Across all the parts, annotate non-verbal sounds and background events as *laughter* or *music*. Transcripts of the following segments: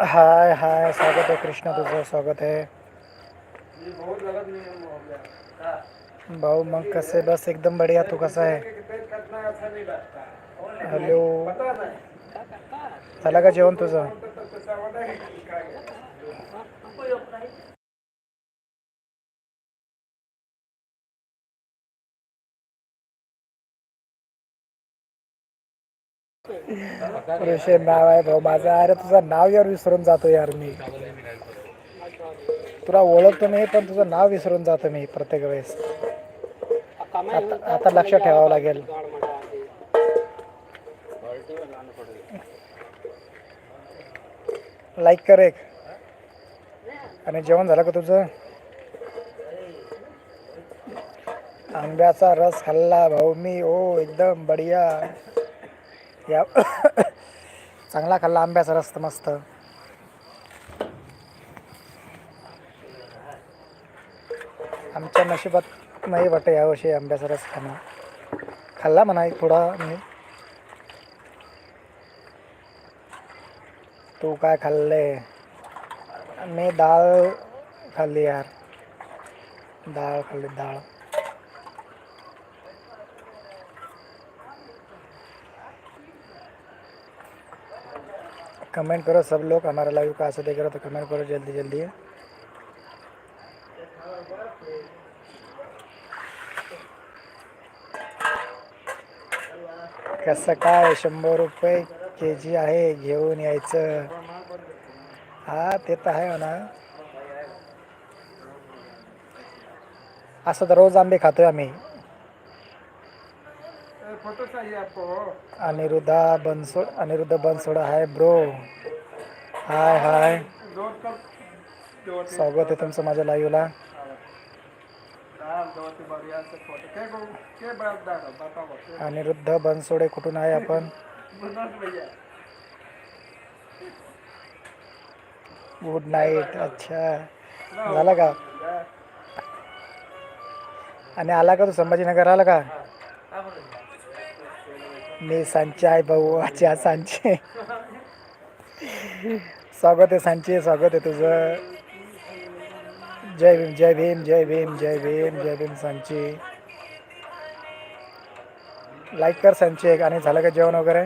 हाय hi स्वागत आहे कृष्णा तुझं स्वागत आहे. भाऊ मग कसे? बस एकदम बढिया. तू कसा आहे? हॅलो. झालं का जेवण तुझं? ऋषी नाव आहे भाऊ माझं. अरे तुझं नाव यार विसरून जातो यार मी. तुला ओळखतो मी पण तुझं नाव विसरून जातो मी प्रत्येक वेळेस. आता आता लक्ष ठेवावं लागेल. लाईक कर एक. आणि जेवण झालं का तुझं? आंब्याचा रस खाल्ला भाऊ मी. ओ एकदम बढिया. या. चांगला खाल्ला आंब्याचा रस तर मस्त. आमच्या नशिबात नाही वाटतं यावर्षी आंब्याचा रस खाणं. खाल्ला म्हणा एक थोडा मी. तू काय खाल्ले मी डाळ खाल्ली यार. डाळ खाल्ली डाळ कमेंट करो सब लोग हमारा लाइव कहाँ से देख रहे हो तो कमेंट करो जल्दी जल्दी। कसं काय शंभर रुपये के जी आहे घेऊन यायचं. हा ते तर आहे म्हणा. असं तर रोज आंबे खातोय आम्ही. फोटो चाहिए आपको Aniruddha Bansod Aniruddha Bansod hi bro hi hi स्वागत आहे तुमचं माझ्या लाईव्हला अनिरुद्ध बनसोडे कुठून आहे आपण? गुड नाईट अच्छा. झालं का? आणि आला का तू संभाजीनगर आला का? मी सांचे आहे भाऊ अच्छा सांचे स्वागत आहे सांचे स्वागत आहे तुझं. जय भीम जय भीम जय भीम जय भीम जय भीम सांची लाईक कर सांचे आणि झालं का जेवण वगैरे?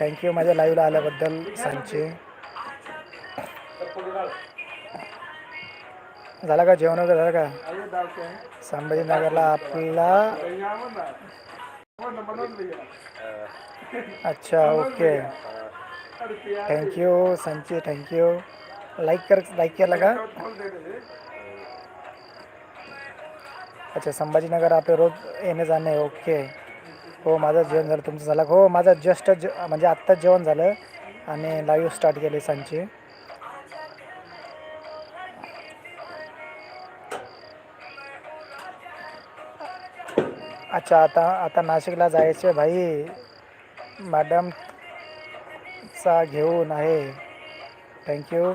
थँक्यू माझ्या लाईव्हला आल्याबद्दल सांचे झाला का? जेवण वगैरे झालं का? संभाजीनगरला आपला अच्छा okay. Thank you Sanchi thank you like कर लाईक केला का? अच्छा संभाजीनगर आपले रोज येणे जाणे ओके. हो माझं जेवण झालं तुमचं झालं. का? हो माझं जस्ट ज म्हणजे आत्ताच जेवण झालं आणि लाईव्ह स्टार्ट केली सांची अच्छा आता आता नाशिकला जायचं भाई. मॅडमचा घेऊन आहे. थँक्यू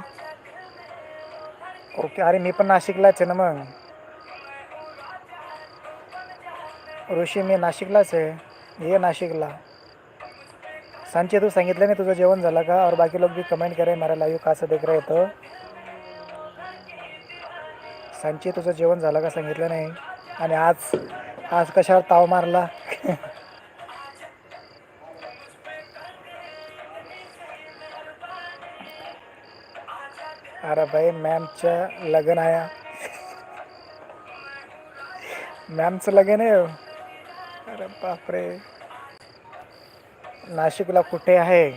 ओके अरे मी पण नाशिकलाच आहे ना मग. ऋषी मी नाशिकलाच आहे. ये नाशिकला. सांचे तू सांगितलं नाही तुझं जेवण झालं का? और बाकी लोग भी कमेंट करे मेरा लाईव्ह कसं देख रहे तो. सांचे तुझं जेवण झालं का? सांगितलं नाही. आणि आज आज कशावर ताव मारला? अरे भाई मॅमचं लग्न आहे. मॅमचं लग्न आहे हो. अरे बापरे. नाशिकला कुठे आहे?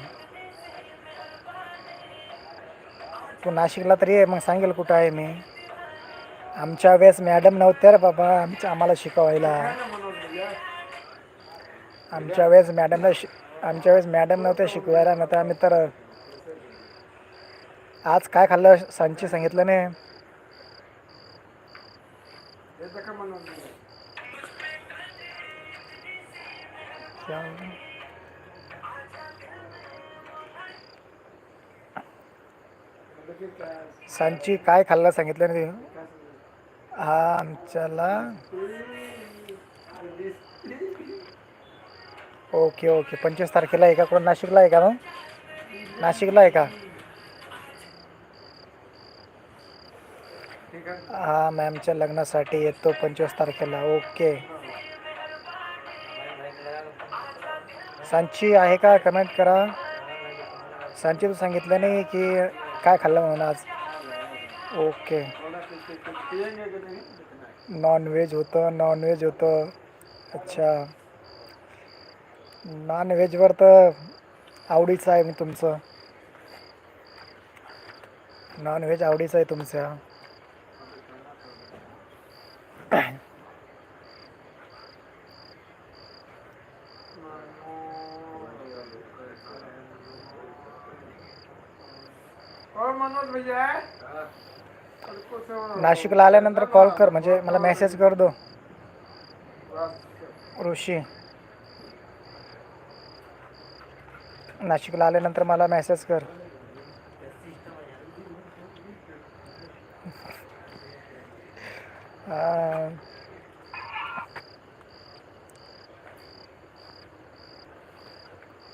तू नाशिकला तरी आहे मग सांगेल कुठं आहे मी? आमच्या वेळेस मॅडम नव्हत्या रे बाबा आमच्या आम्हाला शिकवायला. आमच्या वेळेस मॅडमला शि आमच्या वेळेस मॅडम नव्हत्या शिकवायला नव्हतं आम्ही तर आज काय खाल्लं सांची सांगितलं नाही. सांची काय खाल्लं सांगितलं नाही. हा आमच्याला ओके ओके. पंचवीस तारखेला आहे का कोण? नाशिकला आहे का मग? नाशिकला आहे का? हा मॅमच्या लग्नासाठी येतो पंचवीस तारखेला. ओके. सांची आहे का? कमेंट करा. सांची तू सांगितलं नाही की काय खाल्लं म्हणून आज. Okay. Non veg non veg होतं नॉन व्हेज होतं. अच्छा. नॉन व्हेजवर तर आवडीचं आहे मी तुमचं. नॉन व्हेज आवडीचं आहे तुमच्या और मनोज भैया और कुछ नाशिकला आल्यानंतर कॉल कर म्हणजे मला मेसेज कर दो. ऋषी. नाशिकला आल्यानंतर मला मेसेज कर.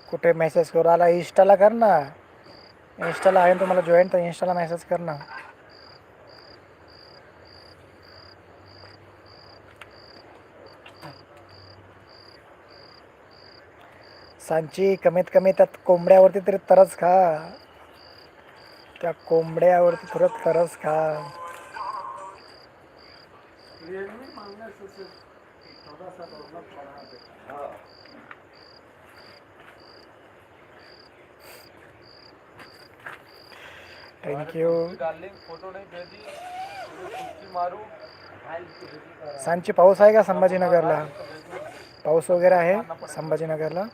कुठे मेसेज करू? आला इंस्टाला कर ना. इंस्टाला आहे ना तुम्हाला जॉईन तर इंस्टाला मेसेज कर ना. सांची कमीत कमी त्यात कोंबड्यावरती तरी तरच खा. त्या कोंबड्यावरती थोडं तरच खा. थँक्यू सांची पाऊस आहे का संभाजीनगरला? पाऊस वगैरे आहे संभाजीनगरला?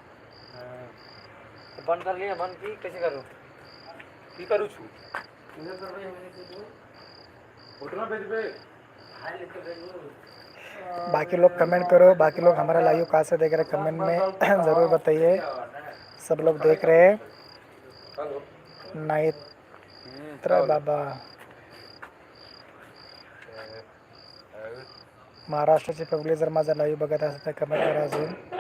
बंद कर लिया बंद की कैसे करूँ? की करू छू? फोटो ना भेज बे बाकी लोग कमेंट करो बाकी लोग हमारा लाइव कहाँ से देख रहे हैं? कमेंट में *laughs* ज़रूर बताइए। सब लोग देख रहे हैं। नाइत्रा बाबा। महाराष्ट्राचे पब्लिक जर माझा लाईव्ह बघत असेल तर कमेंट करा अजून.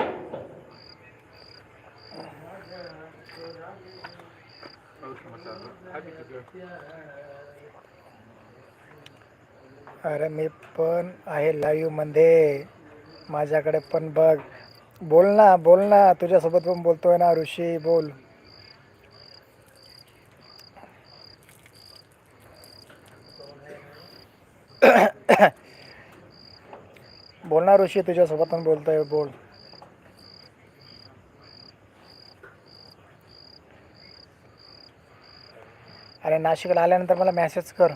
अरे मी पण आहे लाईव्हमध्ये. माझ्याकडे पण बघ. बोल ना बोल ना. तुझ्यासोबत पण बोलतोय ना ऋषी. बोल. बोल ना ऋषी. तुझ्यासोबत पण बोलतोय. बोल अरे नाशिकला आल्यानंतर मला मेसेज कर.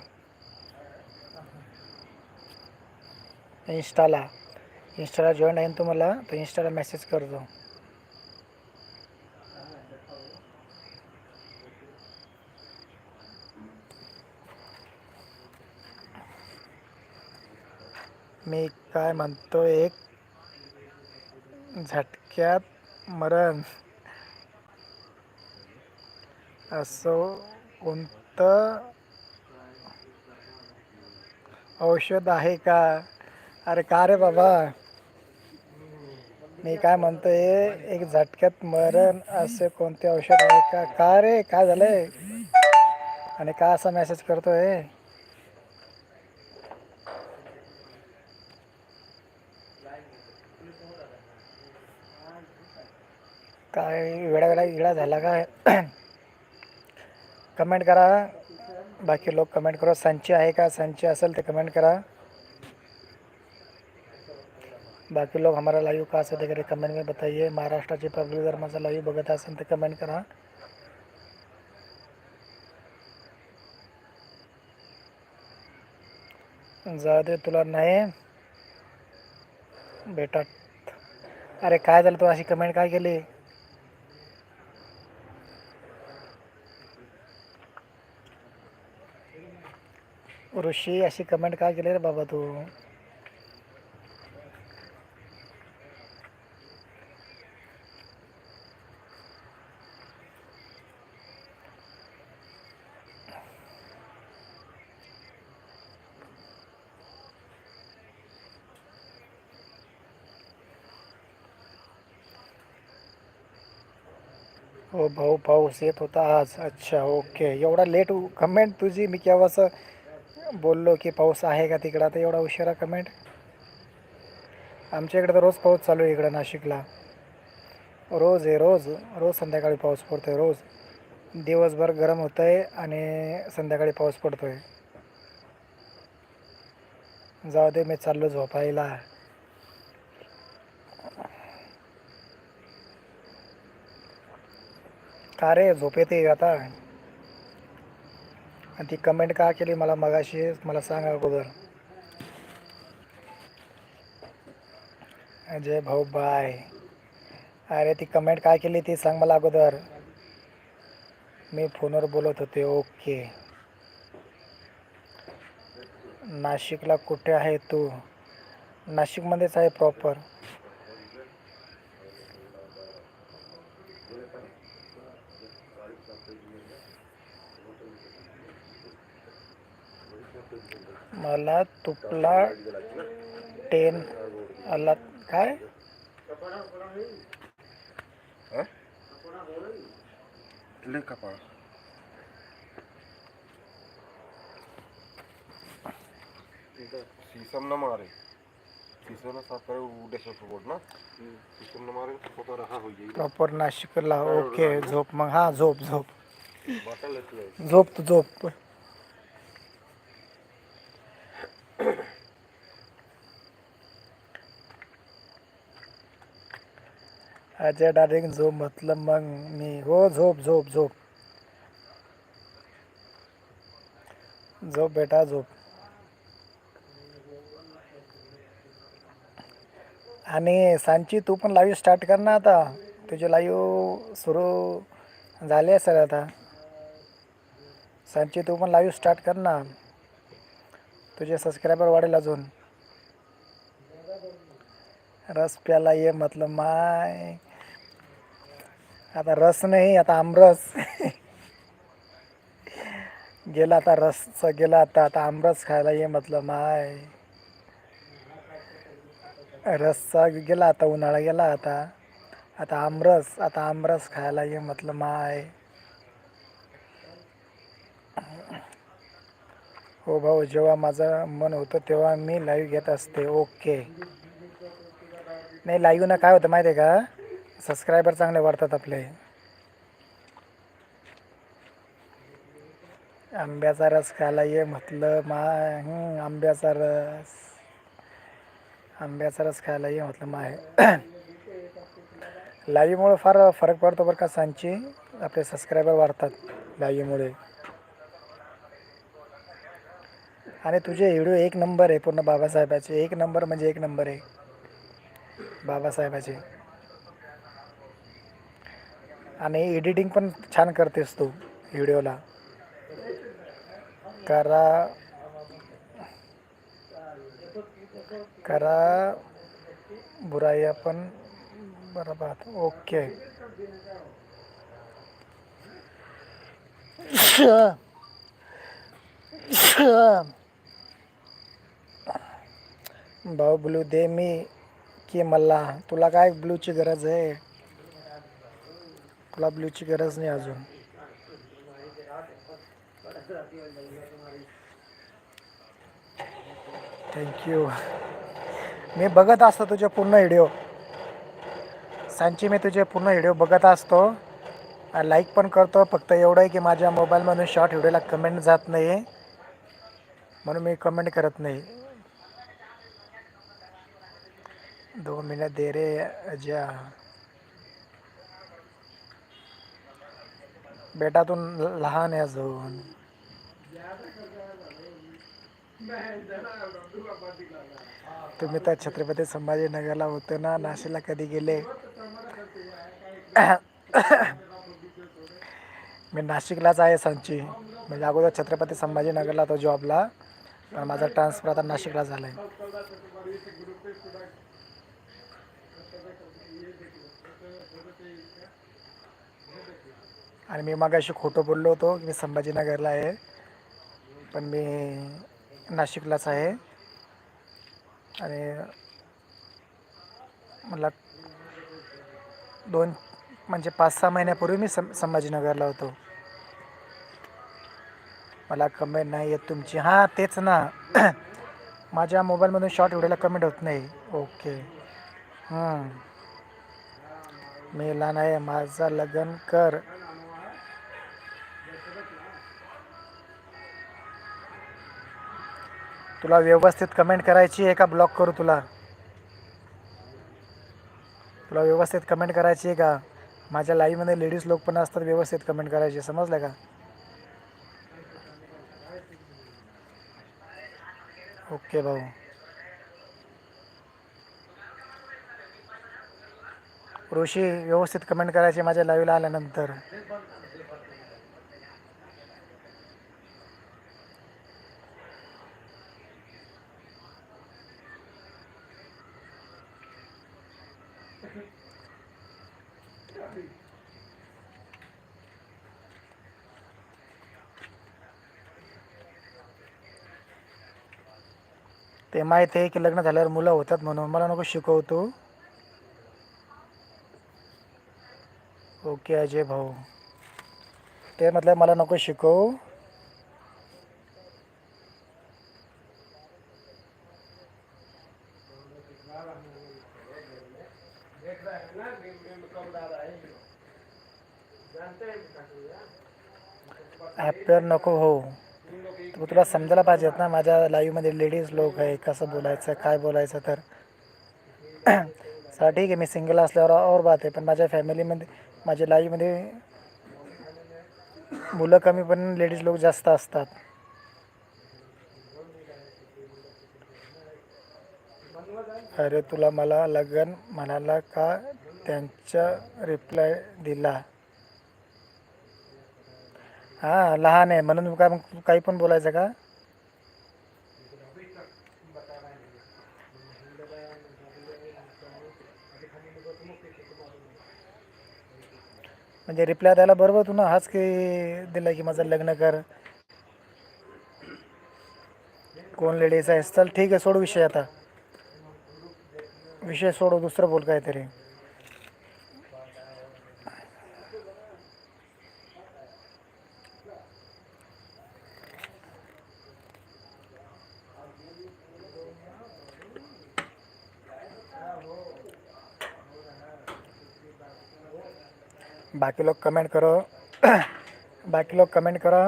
इंस्टाला इंस्टाला जॉईन आहे ना तू मला तर इंस्टाला मेसेज करतो. मी काय म्हणतो एक झटक्यात मरण. असं तर औषध आहे का? अरे का रे बाबा? मी काय म्हणतोय एक झटक्यात मरण असे कोणते औषध आहे का? का रे? काय झालंय? आणि का असा मेसेज करतोय? काय वेळा वेळा इडा झाला काय? कमेंट करा. बाकी लोक कमेंट करा. संची आहे का? संची असेल तर कमेंट करा. बाकी लोग हमारा लाइव कहाँ से देख रहे कमेंट में बताइए. महाराष्ट्राची पब्लिक जर माझा लाईव्ह बघत असेल तर कमेंट करा. जाऊ दे तुला नाही. भेटत. अरे काय झालं? तू अशी कमेंट काय केली? ऋषी अशी कमेंट काय केली रे बाबा तू? हो भाऊ पाऊस येत होता आज. अच्छा ओके एवढा लेट कमेंट तुझी मी केव्हाच बोललो की पाऊस आहे का तिकडं? आता एवढा उशिरा कमेंट आमच्या इकडे तर रोज पाऊस चालू आहे इकडं नाशिकला. रोज आहे रोज. रोज संध्याकाळी पाऊस पडतो आहे रोज. दिवसभर गरम होतं आहे आणि संध्याकाळी पाऊस पडतो आहे जाऊ दे मी चाललो झोपायला. का रे झोप येते आता? आणि ती कमेंट का केली मला मगाशी मला सांगा अगोदर. जय भाऊ बाय अरे ती कमेंट काय केली ती सांग मला अगोदर. मी फोनवर बोलत होते ओके नाशिकला कुठे आहे तू? नाशिकमध्येच आहे प्रॉपर मला तुपला टेन आला काय? कपाळ. शीशम न मारे. शीशम न साफ करे उड़े से सपोर्ट ना शीशम न मारे रहा हो प्रॉपर नाशिकला. ओके झोप मग. हा झोप झोप. झोप तू झोप. अजय डायरेक्ट झोप म्हटलं मग मी हो झोप झोप झोप. झोप बेटा झोप. आणि सांची तू पण लाईव्ह स्टार्ट कर ना आता. तुझे लाईव्ह सुरू झाले असेल आता. सांची तू पण लाईव्ह स्टार्ट कर ना. तुझे सबस्क्रायबर वाढेल अजून. रस प्याला ये मतलब माय. आता रस नाही आता आमरस. गेला आता रसचा गेला आता आता आमरस खायला ये म्हटलं माय. रसचा गेला आता उन्हाळा गेला आता. आता आमरस आता आमरस खायला ये म्हटलं माय. हो भाऊ जेव्हा माझं मन होतं तेव्हा मी लाईव्ह घेत असते. ओके नाही लाईव्हनं काय होतं माहिती आहे का? सबस्क्रायबर चांगले वाढतात आपले. आंब्याचा रस खायला ये म्हटलं मा आंब्याचा रस. आंब्याचा रस खायला ये म्हटलं माय. *coughs* लाईव्हमुळे फार फरक पडतो बरं का सांची. आपले सबस्क्रायबर वाढतात लाईव्हमुळे. आणि तुझे व्हिडिओ एक नंबर आहे पूर्ण बाबासाहेबाचे. एक नंबर म्हणजे एक नंबर आहे. बाबासाहेबाचे. आणि एडिटिंग पण छान करतेस तू व्हिडिओला करा करा बुराया पण बरोबर ओके. भाऊ ब्लू दे मी की मला तुला काय ब्लूची गरज आहे? तुला ब्लूची गरज नाही अजून. थँक्यू मी बघत असतो तुझे पूर्ण व्हिडिओ. सांची मी तुझे पूर्ण व्हिडिओ बघत असतो. लाईक पण करतो. फक्त एवढं आहे की माझ्या मोबाईलमधून शॉर्ट व्हिडिओला कमेंट जात नाही म्हणून मी कमेंट करत नाही. दोन मिनिट दे रे अजा बेटा तू लहान आहे अजून. तुम्ही तर छत्रपती संभाजीनगरला होते ना नाशिकला कधी गेले? मी नाशिकलाच आहे सांची. म्हणजे अगोदर छत्रपती संभाजीनगरला तो जॉबला पण माझा ट्रान्सफर आता नाशिकला झाला आहे आणि मी मागाशी खोटं बोललो होतो की मी संभाजीनगरला आहे पण मी नाशिकलाच आहे. आणि मला दोन म्हणजे पाच सहा महिन्यापूर्वी मी सं संभाजीनगरला होतो. मला कमेंट नाही येत तुमची. हां तेच ना. *clears throat* माझ्या मोबाईलमधून शॉर्ट व्हिडिओला कमेंट होत नाही. ओके मी लहान आहे. माझा लग्न कर. तुला व्यवस्थित कमेंट करायची आहे का? ब्लॉक करू तुला. तुला व्यवस्थित कमेंट करायची आहे का? माझ्या लाईव्हमध्ये लेडीज लोक पण असतात व्यवस्थित कमेंट करायची. समजलं का? ओके भाऊ. ऋषी व्यवस्थित कमेंट करायची माझ्या लाईव्हला आल्यानंतर. ते माहीत आहे की लग्न झाल्यावर मुलं होतात म्हणून. मला नको शिकवतो ओके अजय भाऊ. ते म्हटलं मला नको शिकवू. ॲपेअर नको हो. तर तुला समजायला पाहिजेत ना माझ्या लाईव्हमध्ये लेडीज लोक आहे कसं बोलायचं काय बोलायचं तर. *clears throat* चला ठीक आहे मी सिंगल असल्यावर और बात आहे पण माझ्या फॅमिलीमध्ये माझ्या लाईव्हमध्ये मुलं कमी पण लेडीज लोक जास्त असतात. अरे तुला मला लग्न म्हणाला का? त्यांच्या रिप्लाय दिला. हां लहान आहे. म्हणून काय मग काही पण बोलायचं का? म्हणजे रिप्लाय द्यायला बरोबर तू ना हाच की दिला की माझं लग्न कर? कोण लेडीज आहे चल ठीक आहे सोड विषय आता. विषय सोडू दुसरं बोल काहीतरी. बाकी लोग कमेंट करो. बाकी लोग कमेंट करो.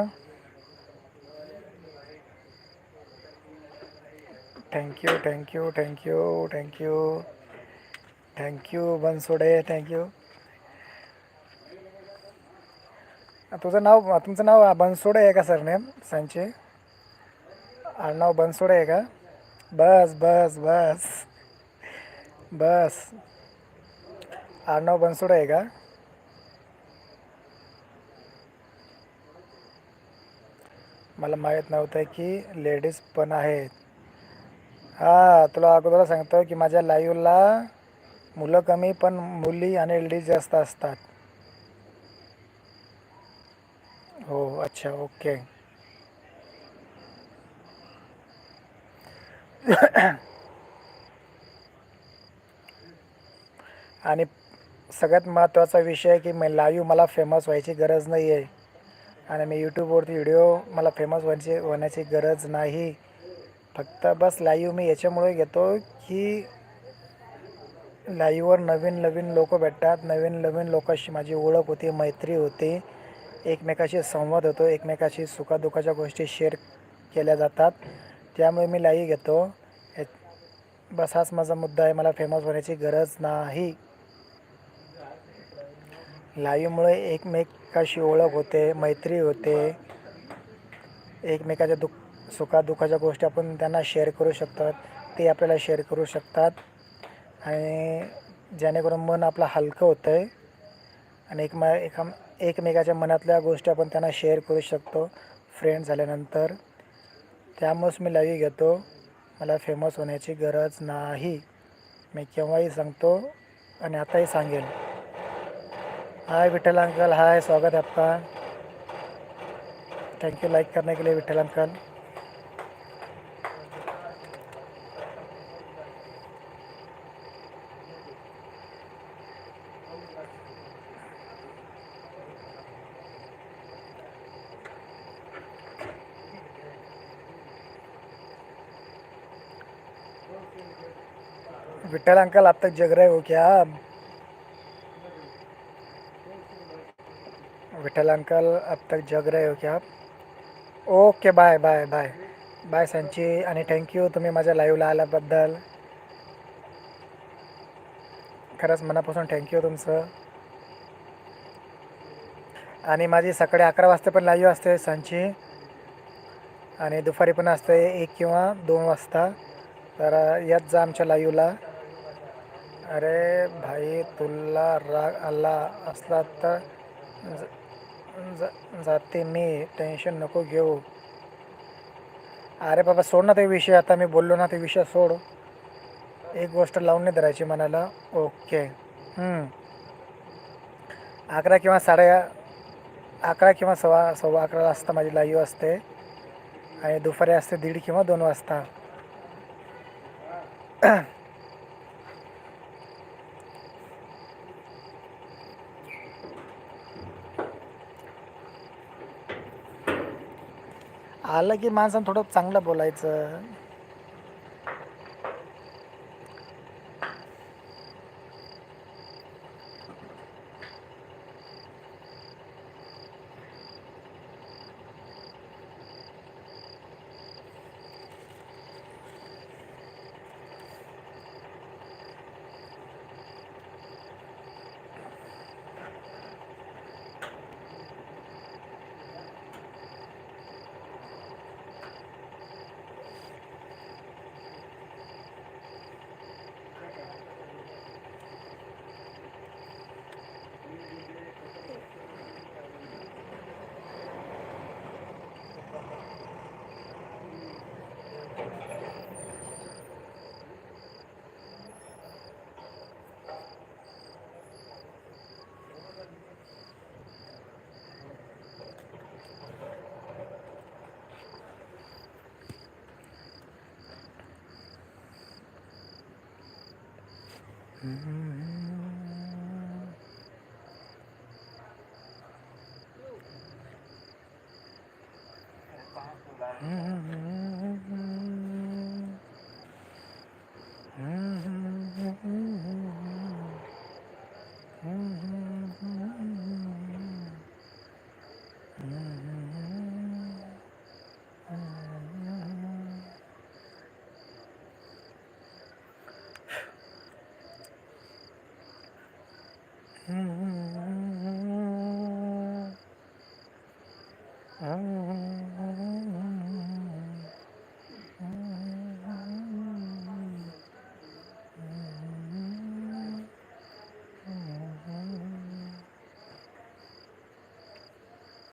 Thank you thank you thank you thank you thank you Bansode thank you तुझं नाव तुमचं नाव बनसोडे आहे का सर नेम सांचे आडनाव बनसोडे आहे का? बस बस बस. बस. आडनाव बनसोडे आहे का? मला माहीत नव्हतं की लेडीज पण आहेत. हां तुला अगोदर सांगतो की माझ्या लाईव्हला मुलं कमी पण मुली आणि लेडीज जास्त असतात. हो अच्छा ओके. आणि सगळ्यात महत्त्वाचा विषय आहे की लाईव लाईव्ह मला फेमस व्हायची गरज नाही आहे आणि मी यूट्यूबवरती व्हिडिओ मला फेमस व्हायची होण्याची गरज नाही. फक्त बस लाईव्ह मी याच्यामुळे घेतो की लाईव्हवर नवीन नवीन लोक भेटतात. नवीन नवीन लोकांशी माझी ओळख होते मैत्री होते. एकमेकाशी संवाद होतो एकमेकाशी सुखादुखाच्या गोष्टी शेअर केल्या जातात. त्यामुळे मी लाईव्ह घेतो. बस हाच माझा मुद्दा आहे. मला फेमस होण्याची गरज नाही. लाईव्हमुळे एकमेकाशी ओळख होते मैत्री होते. एकमेकाच्या दुःख सुखादुःखाच्या गोष्टी आपण त्यांना शेअर करू शकतात. ते आपल्याला शेअर करू शकतात. आणि जेणेकरून मन आपलं हलकं होतं आहे आणि एक एका एकमेकाच्या मनातल्या गोष्टी आपण त्यांना शेअर करू शकतो. फ्रेंड झाल्यानंतर. त्यामुळेच मी लाईव्ह घेतो. मला फेमस होण्याची गरज नाही. मी केव्हाही सांगतो आणि आताही सांगेल. हाय विठल अंकल, हाय, स्वागत है आपका। थैंक यू लाइक करने के लिए विठल अंकल। विठल अंकल, आप तक जग रहे हो क्या? विठल अंकल अब तक जग रहे हो क्या आप? Okay bye bye bye bye Sanchi आणि थँक्यू तुम्ही माझ्या लाईव्हला आल्याबद्दल. खरंच मनापासून थँक्यू तुमचं. आणि माझी सकाळी अकरा वाजता पण लाईव्ह असते सांची आणि दुपारी पण असते एक किंवा दोन वाजता. तर यात जा आमच्या लाईव्हला अरे भाई तुला राग आला असला तर जा जाते. मी टेन्शन नको घेऊ. अरे बाबा सोड ना ते विषय. आता मी बोललो ना ते विषय सोड. एक गोष्ट लावून नाही धरायची मनाला. ओके. अकरा किंवा साडे अकरा किंवा सव्वा सव्वा अकरा वाजता माझी लाईव्ह असते. आणि दुपारी असते दीड किंवा दोन वाजता. आलं की माणसानं थोडं चांगलं बोलायचं. Mm-hmm.